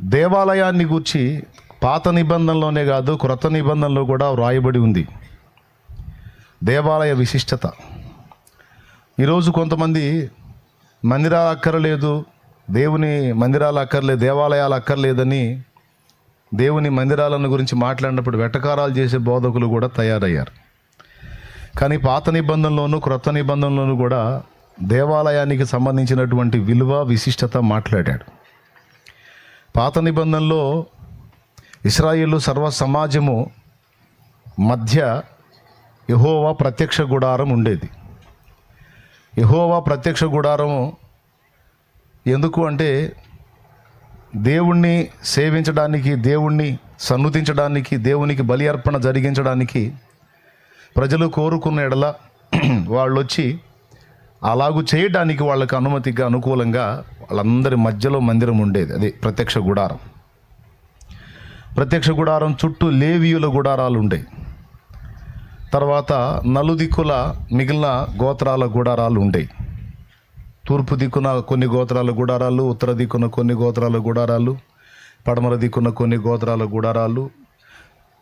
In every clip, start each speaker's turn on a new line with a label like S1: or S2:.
S1: దేవాలయాన్ని గూర్చి పాత నిబంధనలోనే కాదు క్రొత్త నిబంధనలో కూడా వ్రాయబడి ఉంది. దేవాలయ విశిష్టత. ఈరోజు కొంతమంది మందిరాలు అక్కర్లేదు దేవుని మందిరాలు అక్కర్లేదు దేవాలయాలు అక్కర్లేదని దేవుని మందిరాలను గురించి మాట్లాడినప్పుడు వెటకారాలు చేసే బోధకులు కూడా తయారయ్యారు. కానీ పాత నిబంధనలోనూ క్రొత్త నిబంధనలోనూ కూడా దేవాలయానికి సంబంధించినటువంటి విలువ విశిష్టత మాట్లాడాడు. పాత నిబంధనలో ఇస్రాయిలు సర్వ సమాజము మధ్య యహోవా ప్రత్యక్ష గుడారం ఉండేది. యహోవా ప్రత్యక్ష గుడారము ఎందుకు అంటే దేవుణ్ణి సేవించడానికి దేవుణ్ణి సన్నుతించడానికి దేవునికి బలి అర్పణ జరిగించడానికి ప్రజలు కోరుకున్న ఎడల వాళ్ళు వచ్చి అలాగూ చేయడానికి వాళ్ళకి అనుమతిగా అనుకూలంగా వాళ్ళందరి మధ్యలో మందిరం ఉండేది. అది ప్రత్యక్ష గుడారం. ప్రత్యక్ష గుడారం చుట్టూ లేవీయుల గుడారాలు ఉండేవి. తర్వాత నలుదిక్కుల మిగిలిన గోత్రాల గుడారాలు ఉండేవి. తూర్పు దిక్కున కొన్ని గోత్రాల గుడారాలు ఉత్తర దిక్కున కొన్ని గోత్రాల గుడారాలు పడమర దిక్కున కొన్ని గోత్రాల గుడారాలు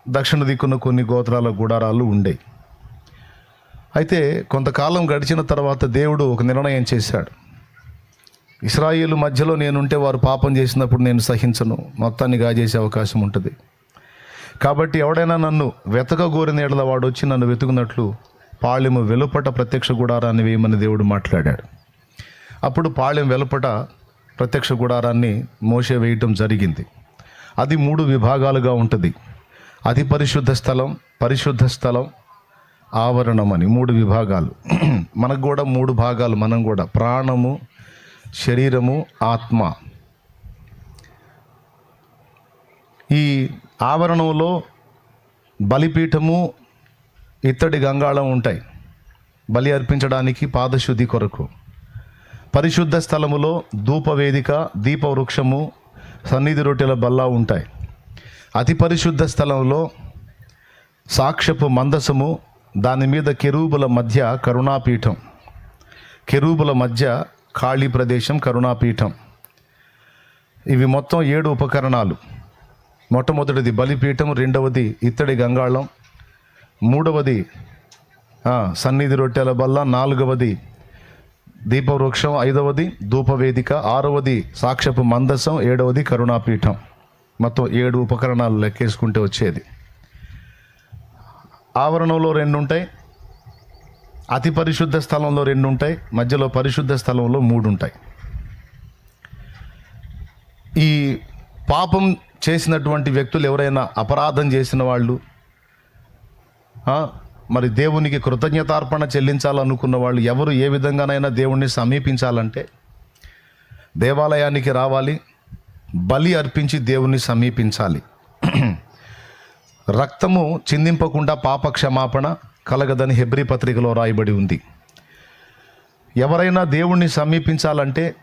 S1: దక్షిణ దిక్కున కొన్ని గోత్రాల గుడారాలు ఉండేవి. అయితే కొంతకాలం గడిచిన తర్వాత దేవుడు ఒక నిర్ణయం చేశాడు. ఇస్రాయేలు మధ్యలో నేనుంటే వారు పాపం చేసినప్పుడు నేను సహించను. మొత్తాన్ని గాజేసే అవకాశం ఉంటుంది. కాబట్టి ఎవడైనా నన్ను వెతకగోరిన ఎడల వాడు వచ్చి నన్ను వెతుకున్నట్లు పాళెము వెలుపట ప్రత్యక్ష గుడారాన్ని వేయమని దేవుడు మాట్లాడాడు. అప్పుడు పాళెం వెలుపట ప్రత్యక్ష గుడారాన్ని మోసే వేయటం జరిగింది. అది మూడు విభాగాలుగా ఉంటుంది. అతి పరిశుద్ధ స్థలం పరిశుద్ధ స్థలం ఆవరణం అని మూడు విభాగాలు. మనకు కూడా మూడు భాగాలు మనం కూడా. ప్రాణము శరీరము ఆత్మ. ఈ ఆవరణంలో బలిపీఠము ఇత్తడి గంగాళం ఉంటాయి. బలి అర్పించడానికి పాదశుద్ధి కొరకు. పరిశుద్ధ స్థలములో ధూపవేదిక దీపవృక్షము సన్నిధి రొట్టెల బల్లా ఉంటాయి. అతి పరిశుద్ధ స్థలంలో సాక్ష్యపు మందసము దాని మీద కెరూబుల మధ్య కరుణాపీఠం. కెరూబుల మధ్య ఖాళీ ప్రదేశం కరుణాపీఠం. ఇవి మొత్తం ఏడు ఉపకరణాలు. మొట్టమొదటిది బలిపీఠం రెండవది ఇత్తడి గంగాళం మూడవది సన్నిధి రొట్టెల బల్ల నాలుగవది దీపవృక్షం ఐదవది ధూపవేదిక ఆరవది సాక్షపు మందసం ఏడవది కరుణాపీఠం. మొత్తం ఏడు ఉపకరణాలు లెక్కేసుకుంటే వచ్చేది. ఆవరణంలో రెండు ఉంటాయి అతి పరిశుద్ధ స్థలంలో రెండు ఉంటాయి మధ్యలో పరిశుద్ధ స్థలంలో మూడు ఉంటాయి ఈ పాపం చేసినటువంటి వ్యక్తులు ఎవరైనా అపరాధం చేసిన వాళ్ళు మరి దేవునికి కృతజ్ఞతార్పణ చెల్లించాలనుకున్న వాళ్ళు ఎవరు ఏ విధంగానైనా దేవుణ్ణి సమీపించాలంటే దేవాలయానికి రావాలి బలి అర్పించి దేవుణ్ణి సమీపించాలి. రక్తము చిందింపకుండా పాప క్షమాపణ కలగదని హెబ్రి పత్రికలో రాయబడి ఉంది. ఎవరైనా దేవుణ్ణి సమీపించాలంటే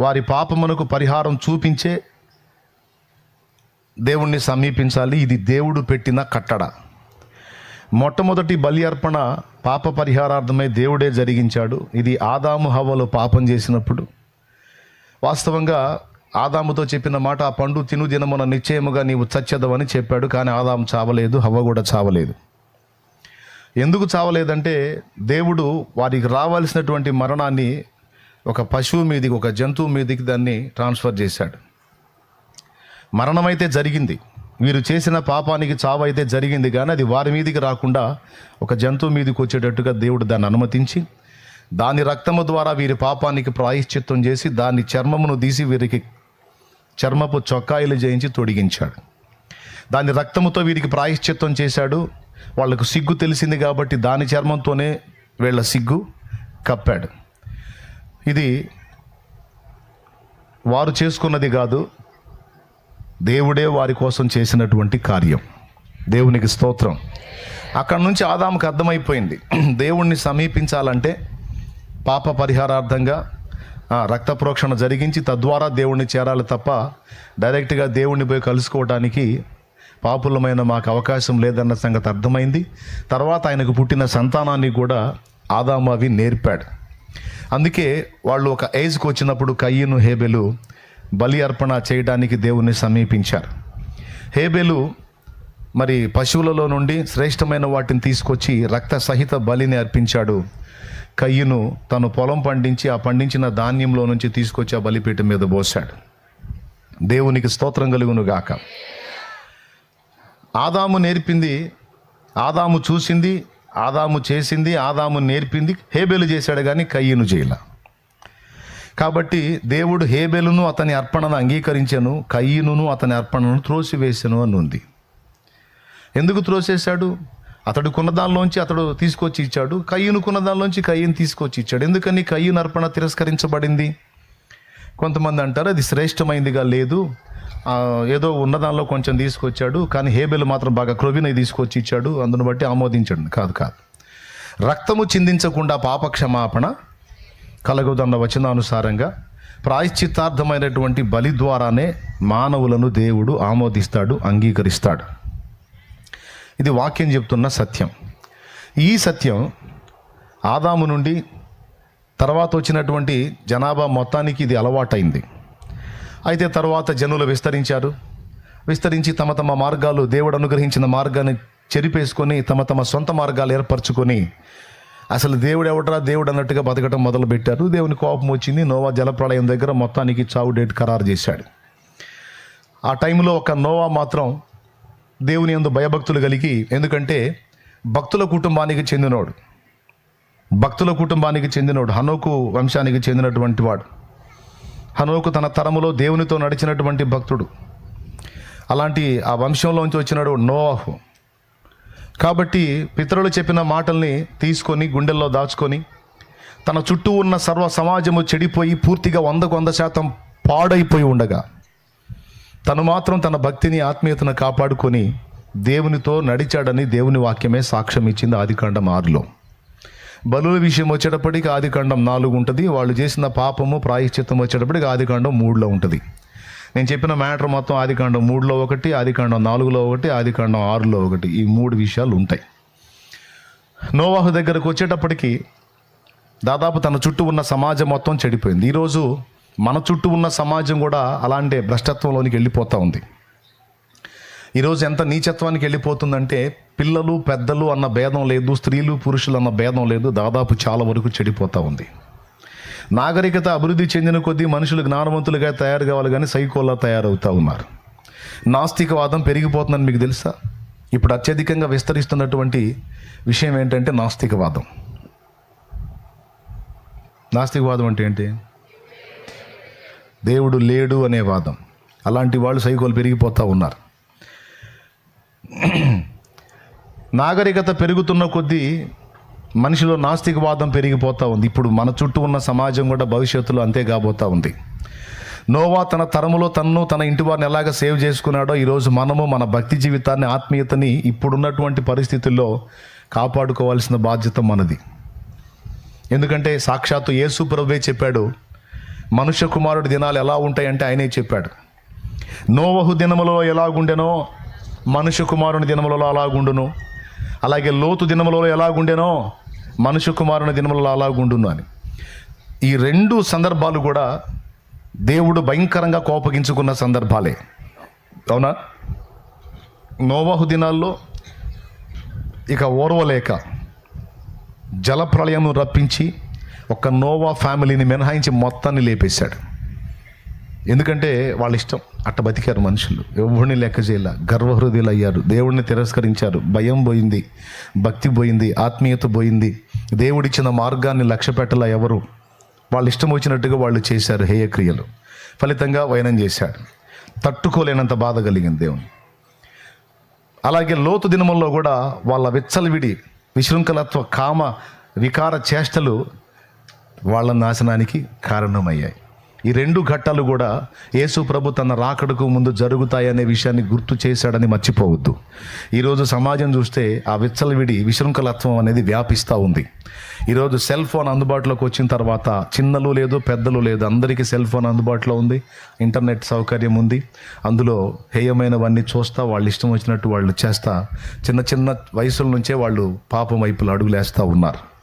S1: వారి పాపమునకు పరిహారం చూపించే దేవుణ్ణి సమీపించాలి. ఇది దేవుడు పెట్టిన కట్టడ. మొట్టమొదటి బలి అర్పణ పాప పరిహారార్థమై దేవుడే జరిగించాడు. ఇది ఆదాము హవ్వలు పాపం చేసినప్పుడు. వాస్తవంగా ఆదాముతో చెప్పిన మాట ఆ పండు తిను దినమున నిశ్చయముగా నీవు చచ్చదవని చెప్పాడు. కానీ ఆదాము చావలేదు హవ్వ కూడా చావలేదు. ఎందుకు చావలేదంటే దేవుడు వారికి రావాల్సినటువంటి మరణాన్ని ఒక పశువు మీదకి ఒక జంతువు మీదకి దాన్ని ట్రాన్స్ఫర్ చేశాడు. మరణమైతే జరిగింది. వీరు చేసిన పాపానికి చావు అయితే జరిగింది. కానీ అది వారి మీదికి రాకుండా ఒక జంతువు మీదకి వచ్చేటట్టుగా దేవుడు దాన్ని అనుమతించి దాని రక్తము ద్వారా వీరి పాపానికి ప్రాయశ్చిత్తం చేసి దాని చర్మమును తీసి వీరికి చర్మపు చొక్కాయిలు చేయించి తొడిగించాడు. దాని రక్తముతో వీరికి ప్రాయశ్చిత్తం చేశాడు. వాళ్ళకు సిగ్గు తెలిసింది కాబట్టి దాని చర్మంతోనే వీళ్ళ సిగ్గు కప్పాడు. ఇది వారు చేసుకున్నది కాదు దేవుడే వారి కోసం చేసినటువంటి కార్యం. దేవునికి స్తోత్రం. అక్కడ నుంచి ఆదాముకు అర్థమైపోయింది. దేవుణ్ణి సమీపించాలంటే పాప పరిహారార్థంగా రక్త ప్రోక్షణ జరిగించి తద్వారా దేవుణ్ణి చేరాలి తప్ప డైరెక్ట్గా దేవుణ్ణి పోయి కలుసుకోవడానికి పాపులమైన మాకు అవకాశం లేదన్న సంగతి అర్థమైంది. తర్వాత ఆయనకు పుట్టిన సంతానాన్ని కూడా ఆదామావి నేర్పాడు. అందుకే వాళ్ళు ఒక ఏజ్కి వచ్చినప్పుడు కయ్యను హేబెలు బలి అర్పణ చేయడానికి దేవుణ్ణి సమీపించారు. హేబెలు మరి పశువులలో నుండి శ్రేష్టమైన వాటిని తీసుకొచ్చి రక్త సహిత బలిని అర్పించాడు. కయ్యను తను పొలం పండించి ఆ పండించిన ధాన్యంలో నుంచి తీసుకొచ్చి ఆ బలిపీఠం మీద పోశాడు. దేవునికి స్తోత్రం కలుగును గాక. ఆదాము నేర్పింది ఆదాము చూసింది ఆదాము చేసింది ఆదాము నేర్పింది హేబెలు చేశాడు కానీ కయ్యను చేయాల. కాబట్టి దేవుడు హేబెలును అతని అర్పణను అంగీకరించాను కయ్యను అతని అర్పణను త్రోసివేశాను అని ఉంది. ఎందుకు త్రోసేశాడు? అతడు కొన్నదానిలోంచి అతడు తీసుకొచ్చి ఇచ్చాడు. కయ్యను కొన్నదానిలోంచి కయ్యను తీసుకొచ్చి ఇచ్చాడు. ఎందుకని కయ్యను అర్పణ తిరస్కరించబడింది? కొంతమంది అంటారు అది శ్రేష్టమైందిగా లేదు. ఏదో ఉన్నదానిలో కొంచెం తీసుకొచ్చాడు కానీ హేబెలు మాత్రం బాగా క్రొవినై తీసుకొచ్చి ఇచ్చాడు. అందును బట్టి ఆమోదించండి. కాదు కాదు. రక్తము చిందించకుండా పాపక్షమాపణ కలగదన్న వచనానుసారంగా ప్రాయశ్చిత్తార్థమైనటువంటి బలి ద్వారానే మానవులను దేవుడు ఆమోదిస్తాడు అంగీకరిస్తాడు. ఇది వాక్యం చెప్తున్న సత్యం. ఈ సత్యం ఆదాము నుండి తర్వాత వచ్చినటువంటి జనాభా మొత్తానికి ఇది అలవాటైంది. అయితే తర్వాత జనులు విస్తరించారు. విస్తరించి తమ తమ మార్గాలు దేవుడు అనుగ్రహించిన మార్గాన్ని చెరిపేసుకొని తమ తమ సొంత మార్గాలు ఏర్పరచుకొని అసలు దేవుడు ఎవడరా? దేవుడు అన్నట్టుగా బతకడం మొదలు పెట్టారు దేవుని కోపం వచ్చింది. నోవా జలప్రళయం దగ్గర మొత్తానికి చావు డేట్ ఖరారు చేశాడు. ఆ టైంలో ఒక నోవా మాత్రం దేవుని యందు భయభక్తులు కలిగి ఎందుకంటే భక్తుల కుటుంబానికి చెందినోడు. భక్తుల కుటుంబానికి చెందినోడు హనోకు వంశానికి చెందినటువంటి వాడు. హనోకు తన తరములో దేవునితో నడిచినటువంటి భక్తుడు. అలాంటి ఆ వంశంలోంచి వచ్చినాడు నోవాహు. కాబట్టి పితరులు చెప్పిన మాటల్ని తీసుకొని గుండెల్లో దాచుకొని తన చుట్టూ ఉన్న సర్వ సమాజము చెడిపోయి పూర్తిగా వందకు వంద శాతం పాడైపోయి ఉండగా తను మాత్రం తన భక్తిని ఆత్మీయతను కాపాడుకొని దేవునితో నడిచాడని దేవుని వాక్యమే సాక్ష్యం ఇచ్చింది ఆదికాండం ఆరులో. బలుల విషయం వచ్చేటప్పటికి ఆదికాండం నాలుగు ఉంటుంది. వాళ్ళు చేసిన పాపము ప్రాయశ్చిత్తం వచ్చేటప్పటికి ఆదికాండం మూడులో ఉంటుంది. నేను చెప్పిన మ్యాటర్ మొత్తం ఆదికాండం మూడులో ఒకటి ఆదికాండం నాలుగులో ఒకటి ఆదికాండం ఆరులో ఒకటి. ఈ మూడు విషయాలు ఉంటాయి. నోవాహు దగ్గరకు వచ్చేటప్పటికి దాదాపు తన చుట్టూ ఉన్న సమాజం మొత్తం చెడిపోయింది. ఈరోజు మన చుట్టూ ఉన్న సమాజం కూడా అలాంటి భ్రష్టత్వంలోనికి వెళ్ళిపోతూ ఉంది. ఈరోజు ఎంత నీచత్వానికి వెళ్ళిపోతుందంటే పిల్లలు పెద్దలు అన్న భేదం లేదు స్త్రీలు పురుషులు అన్న భేదం లేదు దాదాపు చాలా వరకు చెడిపోతూ ఉంది. నాగరికత అభివృద్ధి చెందిన కొద్దీ మనుషులు జ్ఞానవంతులుగా తయారు కావాలి కానీ సైకోల్లా తయారవుతూ ఉన్నారు. నాస్తికవాదం పెరిగిపోతుందని మీకు తెలుసా? ఇప్పుడు అత్యధికంగా విస్తరిస్తున్నటువంటి విషయం ఏంటంటే నాస్తికవాదం. నాస్తికవాదం అంటే ఏంటి? దేవుడు లేడు అనే వాదం. అలాంటి వాళ్ళు సైకోలు పెరిగిపోతూ ఉన్నారు. నాగరికత పెరుగుతున్న కొద్దీ మనిషిలో నాస్తికవాదం పెరిగిపోతూ ఉంది. ఇప్పుడు మన చుట్టూ ఉన్న సమాజం కూడా భవిష్యత్తులో అంతే కాబోతూ ఉంది. నోవా తన తరములో తన్ను తన ఇంటి వారిని ఎలాగ సేవ్ చేసుకున్నాడో ఈరోజు మనము మన భక్తి జీవితాన్ని ఆత్మీయతని ఇప్పుడున్నటువంటి పరిస్థితుల్లో కాపాడుకోవాల్సిన బాధ్యత మనది. ఎందుకంటే సాక్షాత్తు యేసు ప్రభువే చెప్పాడు మనుష్య కుమారుడి దినాలు ఎలా ఉంటాయంటే ఆయనే చెప్పాడు. నోవహు దినములో ఎలాగుండెనో మనుష్య కుమారుని దినములలో అలాగుండును. అలాగే లోతు దినములలో ఎలాగుండెనో మనుష్య కుమారుని దినములలో అలాగుండును అని. ఈ రెండు సందర్భాలు కూడా దేవుడు భయంకరంగా కోపగించుకున్న సందర్భాలే. అవునా? నోవాహు దినాల్లో ఇక ఓర్వలేక జలప్రళయం రప్పించి ఒక నోవా ఫ్యామిలీని మినహాయించి మొత్తాన్ని లేపేశాడు. ఎందుకంటే వాళ్ళ ఇష్టం అట్ట బతికారు మనుషులు. ఎవరిని లెక్క చేయాల. గర్వహృదయులు అయ్యారు. దేవుడిని తిరస్కరించారు. భయం పోయింది. భక్తి పోయింది. ఆత్మీయత పోయింది. దేవుడిచ్చిన మార్గాన్ని లక్ష్య పెట్టాల ఎవరు? వాళ్ళ ఇష్టం వచ్చినట్టుగా వాళ్ళు చేశారు హేయక్రియలు. ఫలితంగా వైనం చేశాడు. తట్టుకోలేనంత బాధ కలిగింది దేవుని అలాగే లోతు దినముల్లో కూడా వాళ్ళ విచ్చలవిడి విశృంఖలత్వ కామ వికార చేష్టలు వాళ్ళ నాశనానికి కారణమయ్యాయి. ఈ రెండు ఘట్టాలు కూడా యేసు ప్రభు తన రాకడకు ముందు జరుగుతాయనే విషయాన్ని గుర్తు చేశాడని మర్చిపోవద్దు. ఈరోజు సమాజం చూస్తే ఆ విచ్చలవిడి విశృంఖలత్వం అనేది వ్యాపిస్తూ ఉంది. ఈరోజు సెల్ ఫోన్ అందుబాటులోకి వచ్చిన తర్వాత చిన్నలు లేదు పెద్దలు లేదు అందరికీ సెల్ ఫోన్ అందుబాటులో ఉంది ఇంటర్నెట్ సౌకర్యం ఉంది. అందులో హేయమైనవన్నీ చూస్తా వాళ్ళు ఇష్టం వచ్చినట్టు వాళ్ళు చేస్తా చిన్న చిన్న వయసుల నుంచే వాళ్ళు పాపం వైపులు అడుగులేస్తూ ఉన్నారు.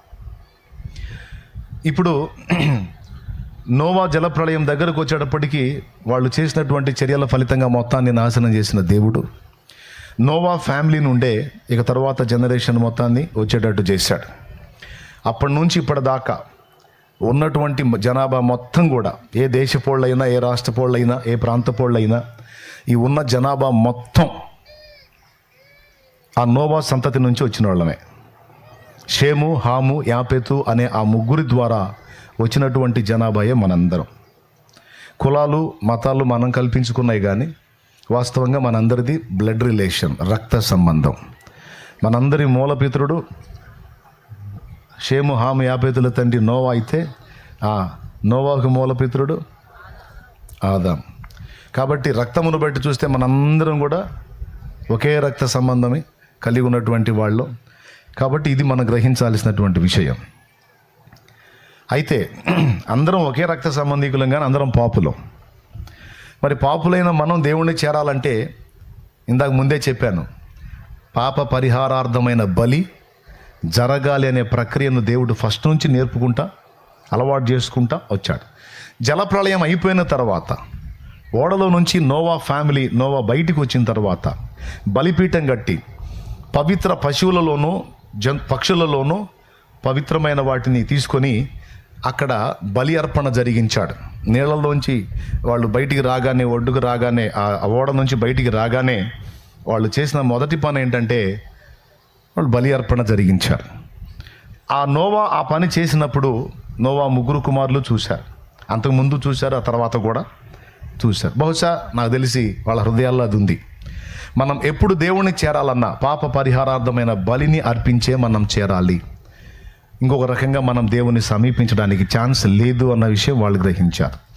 S1: ఇప్పుడు నోవా జలప్రళయం దగ్గరకు వచ్చేటప్పటికీ వాళ్ళు చేసినటువంటి చర్యల ఫలితంగా మొత్తాన్ని నాశనం చేసిన దేవుడు. నోవా ఫ్యామిలీ నుండే ఇక తర్వాత జనరేషన్ మొత్తాన్ని వచ్చేటట్టు చేశాడు. అప్పటి నుంచి ఇప్పటిదాకా ఉన్నటువంటి జనాభా మొత్తం కూడా ఏ దేశపోళ్ళైనా ఏ రాష్ట్రపోళ్ళైనా ఏ ప్రాంతపోళ్ళైనా ఈ ఉన్న జనాభా మొత్తం ఆ నోవా సంతతి నుంచి వచ్చిన వాళ్ళమే. షేము హాము యాపెతు అనే ఆ ముగ్గురి ద్వారా వచ్చినటువంటి జనాభాయే మనందరం. కులాలు మతాలు మనం కల్పించుకున్నాయి కానీ వాస్తవంగా మనందరిది బ్లడ్ రిలేషన్ రక్త సంబంధం. మనందరి మూలపితృడు షేము హాము యాపేతుల తండ్రి నోవా అయితే ఆ నోవాకు మూలపితృడు ఆదాం. కాబట్టి రక్తమును బట్టి చూస్తే మనందరం కూడా ఒకే రక్త సంబంధమే కలిగి ఉన్నటువంటి వాళ్ళు. కాబట్టి ఇది మనం గ్రహించాల్సినటువంటి విషయం. అయితే అందరం ఒకే రక్త సంబంధికులం కానీ అందరం పాపులం. మరి పాపులైన మనం దేవుణ్ణి చేరాలంటే ఇందాక ముందే చెప్పాను పాప పరిహారార్థమైన బలి జరగాలి అనే ప్రక్రియను దేవుడు ఫస్ట్ నుంచి నేర్పుకుంటా అలవాటు చేసుకుంటా వచ్చాడు. జలప్రళయం అయిపోయిన తర్వాత ఓడలో నుంచి నోవా ఫ్యామిలీ నోవా బయటికి వచ్చిన తర్వాత బలిపీఠం కట్టి పవిత్ర పశువులలోనూ జన్ పక్షులలోనూ పవిత్రమైన వాటిని తీసుకొని అక్కడ బలి అర్పణ జరిగించాడు. నీళ్ళలోంచి వాళ్ళు బయటికి రాగానే ఒడ్డుకు రాగానే ఆ ఓడ నుంచి బయటికి రాగానే వాళ్ళు చేసిన మొదటి పని ఏంటంటే వాళ్ళు బలి అర్పణ జరిగించారు. ఆ నోవా ఆ పని చేసినప్పుడు నోవా ముగ్గురు కుమారులు చూశారు. అంతకుముందు చూశారు ఆ తర్వాత కూడా చూశారు. బహుశా నాకు తెలిసి వాళ్ళ హృదయాల్లో అది ఉంది. మనం ఎప్పుడు దేవుణ్ణి చేరాలన్నా పాప పరిహారార్థమైన బలిని అర్పించే మనం చేరాలి. ఇంకొక రకంగా మనం దేవుని సమీపించడానికి ఛాన్స్ లేదు అన్న విషయం వాళ్ళు గ్రహించారు.